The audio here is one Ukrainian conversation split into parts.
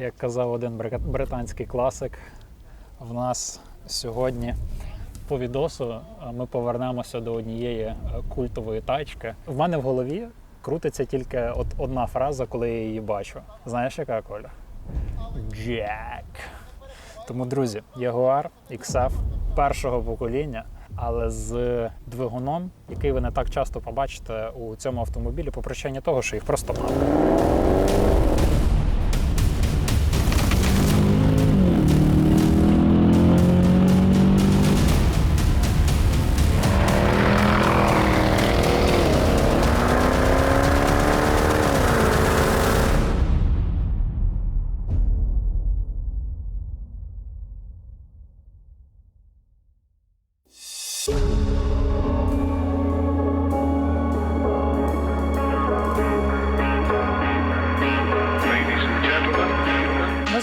як казав один британський класик, в нас сьогодні по відосу ми повернемося до однієї е, культової тачки. В мене в голові крутиться тільки от одна фраза, коли я її бачу. Знаєш, яка Коля? Джек. Тому, друзі, Jaguar XF першого покоління, але з двигуном, який ви не так часто побачите у цьому автомобілі, по причині того, що їх просто мало.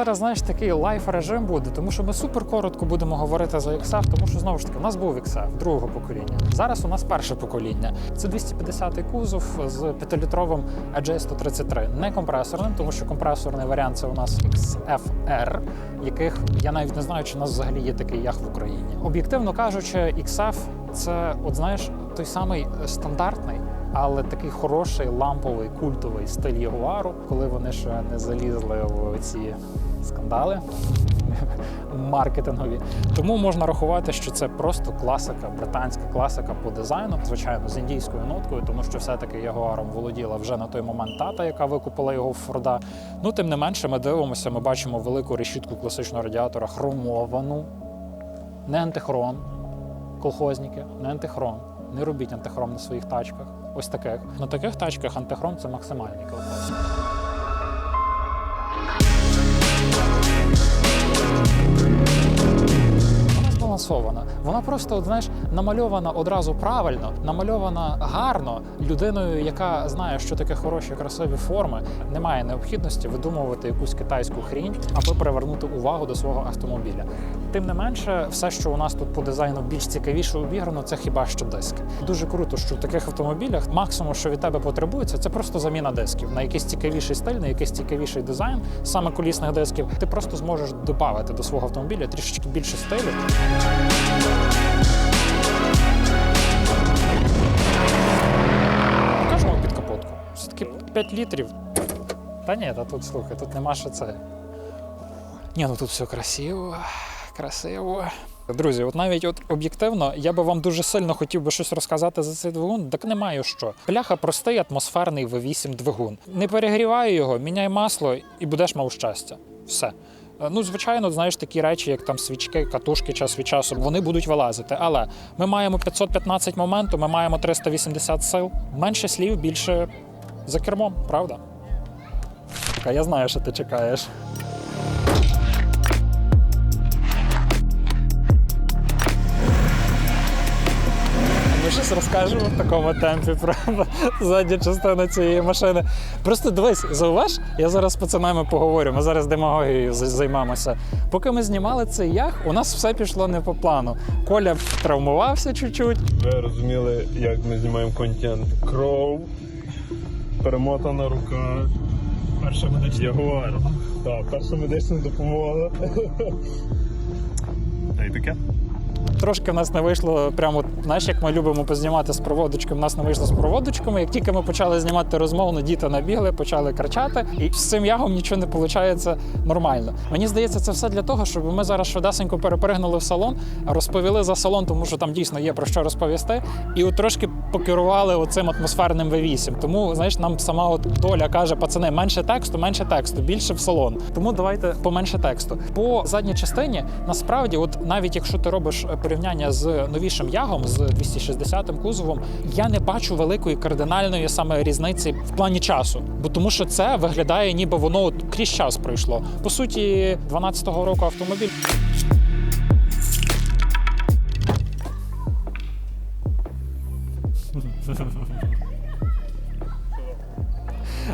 Зараз, знаєш, такий лайф режим буде, тому що ми супер коротко будемо говорити за XF, тому що знову ж таки у нас був XF другого покоління. Зараз у нас перше покоління. Це 250-й кузов з 5-літровим AJ133. Не компресорним, тому що компресорний варіант це у нас XFR, яких я навіть не знаю, чи у нас взагалі є такий ях в Україні. Об'єктивно кажучи, XF це, от знаєш, той самий стандартний. Але такий хороший ламповий культовий стиль Ягуару, коли вони ще не залізли в ці скандали маркетингові. Тому можна рахувати, що це просто класика, британська класика по дизайну, звичайно, з індійською ноткою, тому що все-таки Ягуаром володіла вже на той момент тата, яка викупила його в Форда. Ну, тим не менше, ми дивимося, ми бачимо велику решітку класичного радіатора, хромовану, не антихром, колхозники, не антихром. Не робіть антихром на своїх тачках. Ось таких. На таких тачках антихром це максимальний колхоз. Вона. Вона просто, знаєш, намальована одразу правильно, намальована гарно людиною, яка знає, що таке хороші, красиві форми. Немає необхідності видумувати якусь китайську хрінь, аби привернути увагу до свого автомобіля. Тим не менше, все, що у нас тут по дизайну більш цікавіше обіграно, це хіба що диски. Дуже круто, що в таких автомобілях максимум, що від тебе потребується, це просто заміна дисків на якийсь цікавіший стиль, на якийсь цікавіший дизайн, саме колісних дисків. Ти просто зможеш додати до свого автомобіля трішечки більше стилю. Покажемо під капотку. Все-таки 5 літрів. Та ні, та тут слухай, тут нема що це. Ні, ну тут все красиво, красиво. Друзі, от навіть от об'єктивно, я би вам дуже сильно хотів би щось розказати за цей двигун, так немає що. Бляха простий атмосферний V8 двигун. Не перегрівай його, міняй масло і будеш мав щастя. Все. Е, Ну, звичайно, знаєш, такі речі, як там свічки, катушки час від часу, вони будуть вилазити. Але ми маємо 515 моменту, ми маємо 380 сил. Менше слів, більше за кермом, правда? Я знаю, що ти чекаєш. Щось розкажемо в такому темпі про задню частину цієї машини. Просто дивись, зауваж, я зараз з пацанами поговорю. Ми зараз демагогією з- займемося. Поки ми знімали цей ях, у нас все пішло не по плану. Коля травмувався чуть-чуть. Ви розуміли, як ми знімаємо контент. Кров, перемотана рука. Перша медична Ягуар. Так, перша медична допомога. Та й таке. Трошки в нас не вийшло прямо, знаєш, як ми любимо познімати з проводочком, в нас не вийшло з проводочками. Як тільки ми почали знімати розмовно, діти набігли, почали кричати, і з цим ягом нічого не виходить нормально. Мені здається, це все для того, щоб ми зараз швидесенько перепригнули в салон, розповіли за салон, тому що там дійсно є про що розповісти, і от трошки покерували оцим атмосферним V8. Тому знаєш, нам сама от доля каже, пацани, менше тексту, менше тексту, більше в салон. Тому давайте поменше тексту. По задній частині насправді, от навіть якщо ти робиш порівняння з новішим ягом, з 260-м кузовом, я не бачу великої кардинальної саме різниці в плані часу, бо тому що це виглядає, ніби воно крізь час пройшло. По суті, 12-го року автомобіль.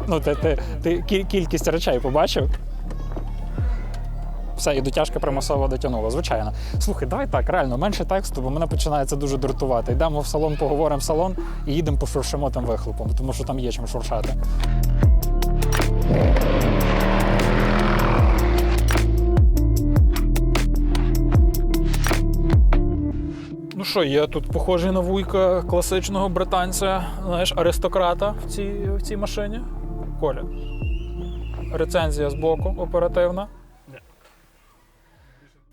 Ну, ти, ти, ти кількість речей побачив все, і дотяжка примусово дотягнула. Звичайно, слухай, давай так, реально менше тексту, бо мене починається дуже дратувати. Йдемо в салон, поговоримо в салон і їдемо пошуршимо там вихлопом, тому що там є чим шуршати. Ну що, я тут похожий на вуйка класичного британця, знаєш, аристократа в цій в цій машині. Коля. Рецензія збоку оперативна.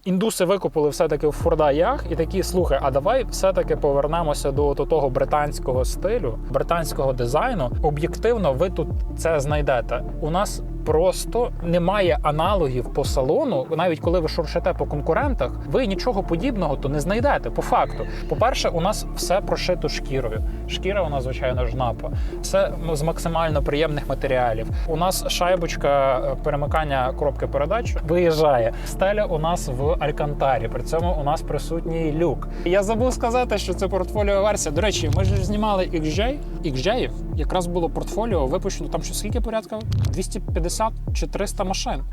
Індуси викупили все-таки в Форда Ях і такі, слухай, а давай все-таки повернемося до того британського стилю, британського дизайну. Об'єктивно, ви тут це знайдете. У нас просто немає аналогів по салону. Навіть коли ви шуршите по конкурентах, ви нічого подібного то не знайдете. По факту, по-перше, у нас все прошито шкірою. Шкіра у нас, звичайно ж, напа. Все з максимально приємних матеріалів. У нас шайбочка е, перемикання коробки передач виїжджає. Стеля у нас в Алькантарі. При цьому у нас присутній люк. Я забув сказати, що це портфоліо версія. До речі, ми ж знімали XJ. XJ якраз було портфоліо випущено там що скільки порядка? 250 чи 300 машин.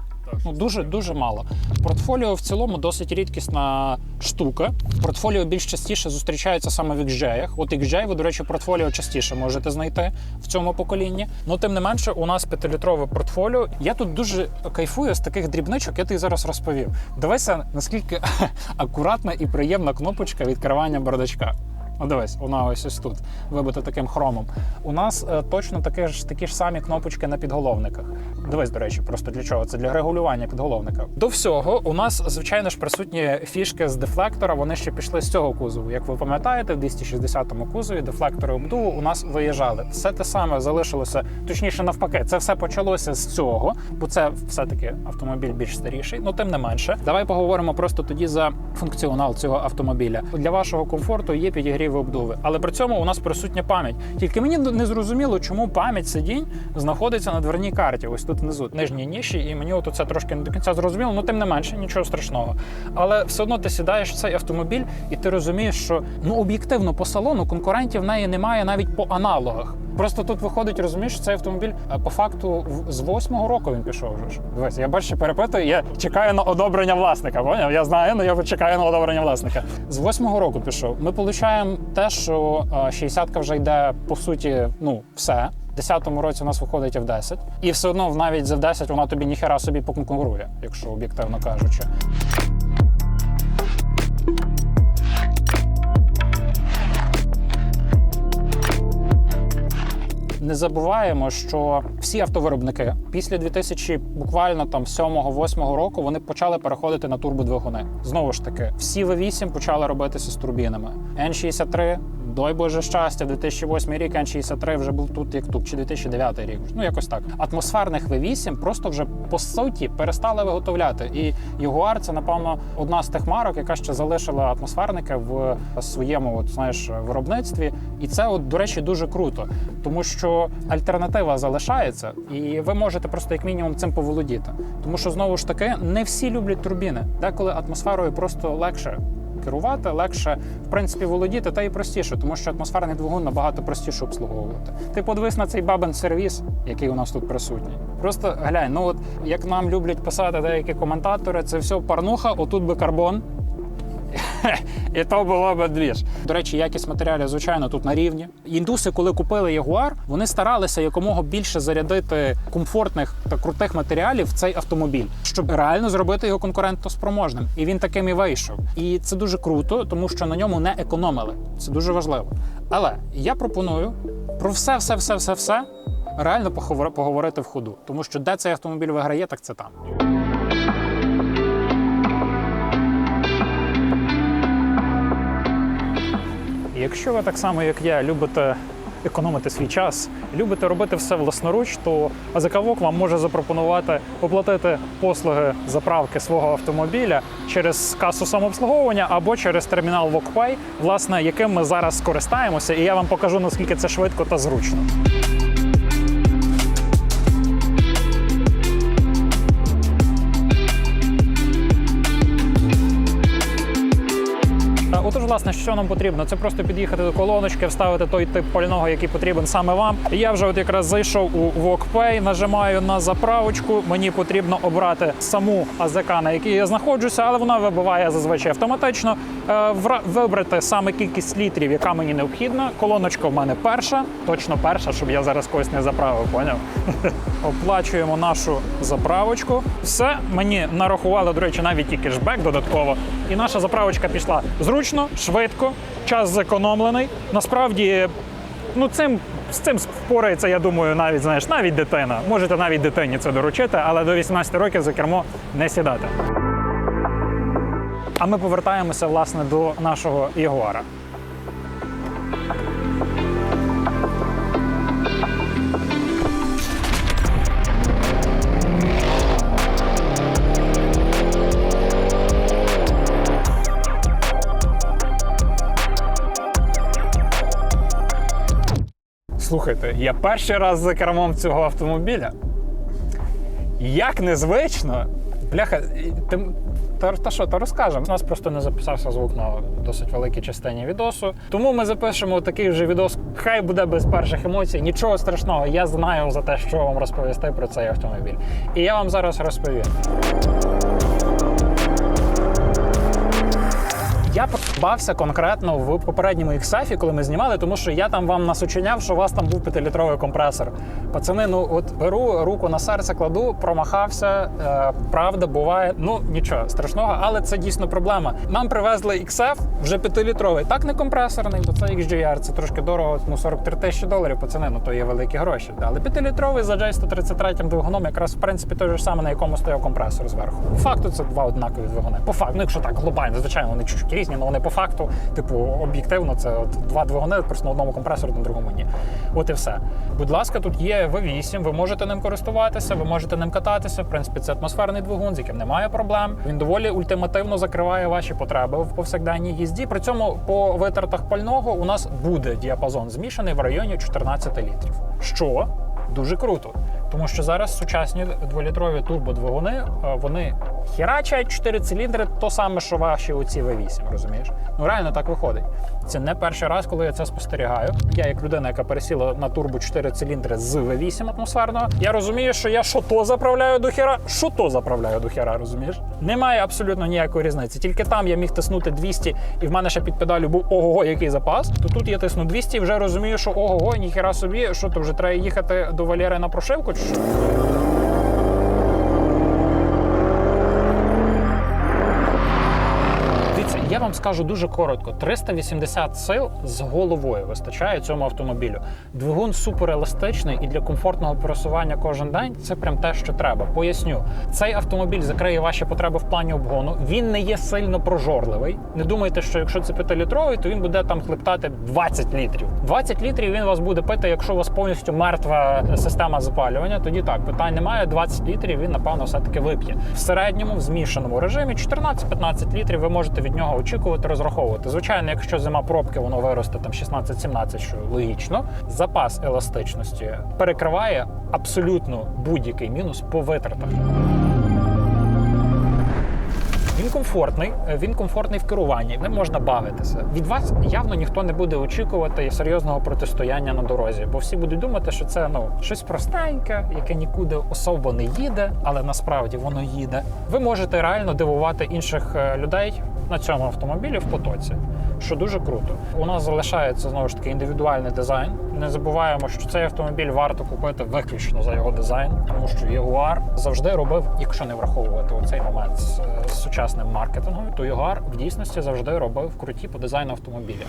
Ну дуже дуже мало. Портфоліо в цілому досить рідкісна штука. Портфоліо більш частіше зустрічається саме в XJ. От XJ, ви, до речі, портфоліо частіше можете знайти в цьому поколінні. Ну тим не менше, у нас п'ятилітрове портфоліо. Я тут дуже кайфую з таких дрібничок, я тобі зараз розповів. Дивися, наскільки акуратна і приємна кнопочка відкривання бардачка. Ну, дивись, вона ось ось тут вибита таким хромом. У нас е, точно такі ж такі ж самі кнопочки на підголовниках. Дивись, до речі, просто для чого? Це для регулювання підголовника. До всього, у нас, звичайно ж, присутні фішки з дефлектора. Вони ще пішли з цього кузову. Як ви пам'ятаєте, в 260-му кузові дефлектори обдуву у нас виїжджали. Все те саме залишилося, точніше, навпаки, це все почалося з цього, бо це все-таки автомобіль більш старіший. Ну тим не менше, давай поговоримо просто тоді за функціонал цього автомобіля. Для вашого комфорту є підігрів обдуви, але при цьому у нас присутня пам'ять. Тільки мені не зрозуміло, чому пам'ять сидінь знаходиться на дверній карті. Ось тут внизу нижній ніші, і мені от це трошки не до кінця зрозуміло. Ну тим не менше, нічого страшного. Але все одно ти сідаєш в цей автомобіль, і ти розумієш, що ну об'єктивно по салону конкурентів в неї немає навіть по аналогах. Просто тут виходить, розумієш, цей автомобіль е, по факту в- з восьмого року він пішов. Вже ж. Дивись, я бачу, перепитую, я чекаю на одобрення власника. Поняв? Я знаю, але я чекаю на одобрення власника. З восьмого року пішов. Ми отримуємо те, що е, 60-ка вже йде по суті, ну все. В 10-му році у нас виходить F10. І все одно навіть з F10 вона тобі ніхера собі поконкурує, якщо об'єктивно кажучи. Не забуваємо, що всі автовиробники після 2000 буквально там 7-8 року вони почали переходити на турбодвигуни. Знову ж таки, всі V8 почали робитися з турбінами. N63, дай Боже щастя, 2008 рік N63 вже був тут як тут, чи 2009 рік. Ну якось так. Атмосферних V8 просто вже по суті перестали виготовляти. І Jaguar – це напевно одна з тих марок, яка ще залишила атмосферники в своєму от, знаєш, виробництві. І це, от, до речі, дуже круто, тому що альтернатива залишається, і ви можете просто як мінімум цим поволодіти. Тому що знову ж таки не всі люблять турбіни. Деколи атмосферою просто легше. Керувати легше, в принципі, володіти, та й простіше, тому що атмосферний двигун набагато простіше обслуговувати. Ти подивись на цей бабен сервіс, який у нас тут присутній. Просто глянь, ну от як нам люблять писати деякі коментатори, це все парнуха, отут би карбон. І то було б двіж. До речі, якість матеріалів, звичайно, тут на рівні. Індуси, коли купили Ягуар, вони старалися якомога більше зарядити комфортних та крутих матеріалів в цей автомобіль, щоб реально зробити його конкурентоспроможним. І він таким і вийшов. І це дуже круто, тому що на ньому не економили. Це дуже важливо. Але я пропоную про все, все, все, все, все реально поговор- поговорити в ходу. Тому що де цей автомобіль виграє, так це там. Якщо ви так само, як я, любите економити свій час, любите робити все власноруч, то Азакавок вам може запропонувати оплатити послуги заправки свого автомобіля через касу самообслуговування або через термінал WalkPay, власне, яким ми зараз скористаємося, і я вам покажу наскільки це швидко та зручно. Власне, що нам потрібно? Це просто під'їхати до колоночки, вставити той тип пального, який потрібен саме вам. Я вже от якраз зайшов у WalkPay, нажимаю на заправочку. Мені потрібно обрати саму АЗК, на якій я знаходжуся, але вона вибиває зазвичай автоматично. Е, Вибрати саме кількість літрів, яка мені необхідна. Колоночка в мене перша, точно перша, щоб я зараз когось не заправив. Поняв? Оплачуємо нашу заправочку. Все мені нарахували, до речі, навіть і кешбек додатково. І наша заправочка пішла зручно, швидко, час зекономлений. Насправді, ну цим. З цим впорається, я думаю, навіть знаєш, навіть дитина. Можете навіть дитині це доручити, але до 18 років за кермо не сідати. А ми повертаємося власне до нашого Ягуара. Слухайте, я перший раз за кермом цього автомобіля. Як незвично. Бляха, і ти, та, та що, то розкажемо. У нас просто не записався звук на досить великій частині відосу. Тому ми запишемо такий вже відос. Хай буде без перших емоцій. Нічого страшного. Я знаю за те, що вам розповісти про цей автомобіль. І я вам зараз розповім. Я бався конкретно в попередньому XF, коли ми знімали, тому що я там вам насучиняв, що у вас там був 5-літровий компресор. Пацани, ну от беру руку на серце, кладу, промахався. Е, правда, буває. Ну нічого страшного, але це дійсно проблема. Нам привезли XF вже 5-літровий. Так не компресорний, бо це XGR, це трошки дорого, ну 43 тисячі доларів, пацани, ну то є великі гроші. Але 5-літровий за J133 двигуном якраз в принципі той же саме, на якому стояв компресор зверху. По факту це два однакові двигуни. По факту, ну якщо так глобально, звичайно, вони чуть різні, але вони по факту, типу, об'єктивно, це от два двигуни, просто на одному компресорі, на другому ні. От і все. Будь ласка, тут є V8, ви можете ним користуватися, ви можете ним кататися. В принципі, це атмосферний двигун, з яким немає проблем. Він доволі ультимативно закриває ваші потреби в повсякденній їзді. При цьому по витратах пального у нас буде діапазон змішаний в районі 14 літрів. Що дуже круто. Тому що зараз сучасні дволітрові турбодвигуни, е, вони херачать 4 циліндри, то саме, що ваші оці V8, розумієш? Ну реально так виходить. Це не перший раз, коли я це спостерігаю. Я, як людина, яка пересіла на турбо 4 циліндри з V8 атмосферного, я розумію, що я що то заправляю до хера, що то заправляю до хера, розумієш? Немає абсолютно ніякої різниці. Тільки там я міг тиснути 200, і в мене ще під педалю був ого, який запас. То тут я тисну 200 і вже розумію, що ого, ніхера собі, що то вже треба їхати до Валєри на прошивку. Чи вам скажу дуже коротко: 380 сил з головою вистачає цьому автомобілю. Двигун супереластичний і для комфортного пересування кожен день це прям те, що треба. Поясню, цей автомобіль закриє ваші потреби в плані обгону. Він не є сильно прожорливий. Не думайте, що якщо це 5-літровий, то він буде там хлептати 20 літрів. 20 літрів він вас буде пити, якщо у вас повністю мертва система запалювання. Тоді так питань немає. 20 літрів він напевно все таки вип'є. В середньому в змішаному режимі 14-15 літрів ви можете від нього очікувати, розраховувати. Звичайно, якщо зима пробки, воно виросте там 16-17, що логічно. Запас еластичності перекриває абсолютно будь-який мінус по витратах. Він комфортний, е, він комфортний в керуванні, ним можна бавитися. Від вас явно ніхто не буде очікувати серйозного протистояння на дорозі, бо всі будуть думати, що це ну щось простеньке, яке нікуди особо не їде, але насправді воно їде. Ви можете реально дивувати інших е, людей на цьому автомобілі в потоці, що дуже круто. У нас залишається знову ж таки індивідуальний дизайн. Не забуваємо, що цей автомобіль варто купити виключно за його дизайн, тому що Jaguar завжди робив, якщо не враховувати цей момент з, е, з сучасним маркетингом, то Jaguar в дійсності завжди робив круті по дизайну автомобіля.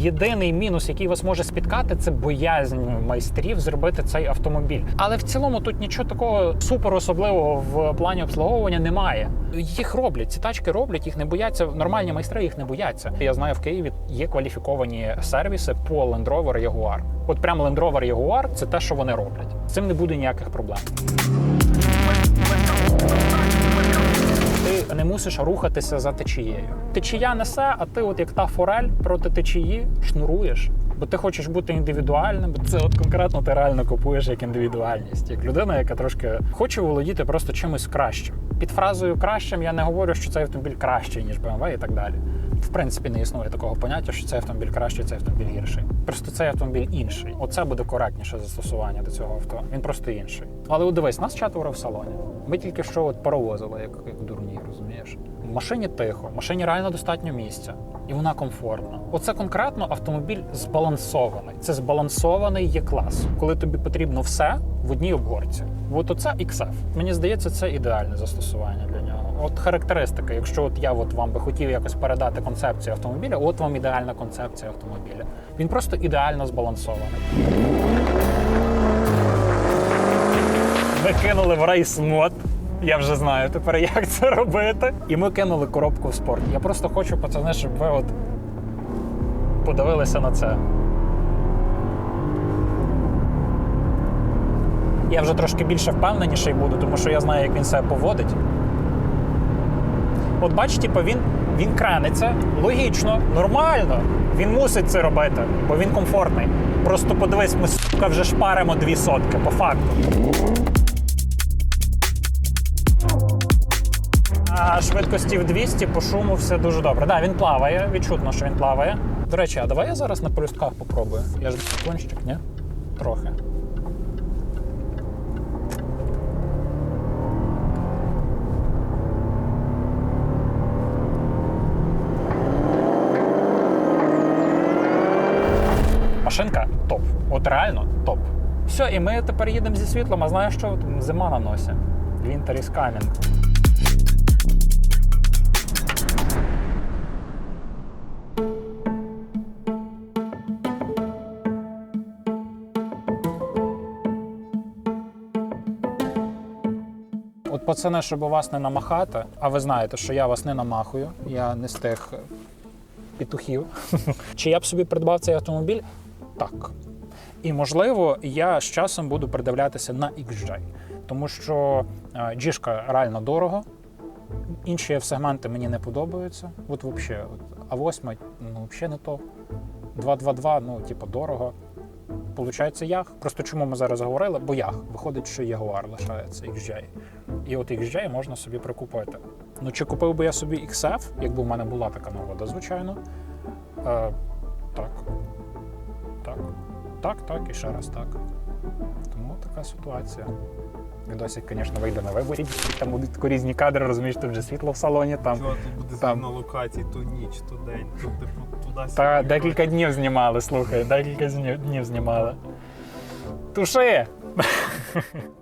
Єдиний мінус, який вас може спіткати, це боязнь майстрів зробити цей автомобіль. Але в цілому тут нічого такого супер особливого в плані обслуговування немає. Їх роблять, ці тачки роблять, їх не бояться. Нормальні майстри їх не бояться. Я знаю, в Києві є кваліфіковані сервіси по Land Rover Jaguar. От прямо Land Rover Jaguar – це те, що вони роблять. З цим не буде ніяких проблем. Мусиш рухатися за течією. Течія несе, а ти, от як та форель проти течії, шнуруєш. Бо ти хочеш бути індивідуальним, бо це от конкретно ти реально купуєш як індивідуальність, як людина, яка трошки хоче володіти просто чимось кращим. Під фразою кращим я не говорю, що цей автомобіль кращий, ніж BMW і так далі. В принципі, не існує такого поняття, що цей автомобіль кращий, цей автомобіль гірший. Просто цей автомобіль інший. Оце буде коректніше застосування до цього авто. Він просто інший. Але от дивись, нас четверо в салоні. Ми тільки що от паровозили, як, як дурні, розумієш? Машині тихо, машині реально достатньо місця, і вона комфортна. Оце конкретно автомобіль збалансований. Це збалансований є клас, коли тобі потрібно все в одній обгорці. От оце XF. Мені здається, це ідеальне застосування для нього. От характеристика, якщо от я от вам би хотів якось передати концепцію автомобіля, от вам ідеальна концепція автомобіля. Він просто ідеально збалансований. Ми кинули в рейс мод. Я вже знаю тепер, як це робити. І ми кинули коробку в спорт. Я просто хочу, пацани, щоб ви от подивилися на це. Я вже трошки більше впевненіший буду, тому що я знаю, як він себе поводить. От бач, типу, він, він краниться логічно, нормально. Він мусить це робити, бо він комфортний. Просто подивись, ми сука вже шпаримо дві сотки, по факту. А швидкості в 200 по шуму все дуже добре. Да, він плаває, відчутно, що він плаває. До речі, а давай я зараз на полюстках попробую. Я ж кончик, ні? Трохи. Машинка топ. От реально топ. Все, і ми тепер їдемо зі світлом, а знаєш що? Зима на носі. Winter is coming. Пацани, щоб вас не намахати, а ви знаєте, що я вас не намахую, я не з тих петухів. Чи я б собі придбав цей автомобіль? Так. І можливо, я з часом буду придивлятися на XJ, тому що е, джішка реально дорого. Інші сегменти мені не подобаються. От взагалі, А8, ну взагалі не то. 222, ну, типу, дорого. Получається ях. Просто чому ми зараз говорили? Бо ях. Виходить, що Jaguar лишається XJ. І от XJ можна собі прикупити. Ну, чи купив би я собі XF, якби в мене була така нагода, звичайно. Е, так. Так. Так, так і ще раз так. Тому така ситуація. Відосик, звісно, вийде на виборі. Там будуть такі різні кадри, розумієш, тут вже світло в салоні. Там. Чого тут буде Там. на локації, то ніч, то день, то типу туди Та декілька днів знімали, слухай, декілька днів знімали. Туши!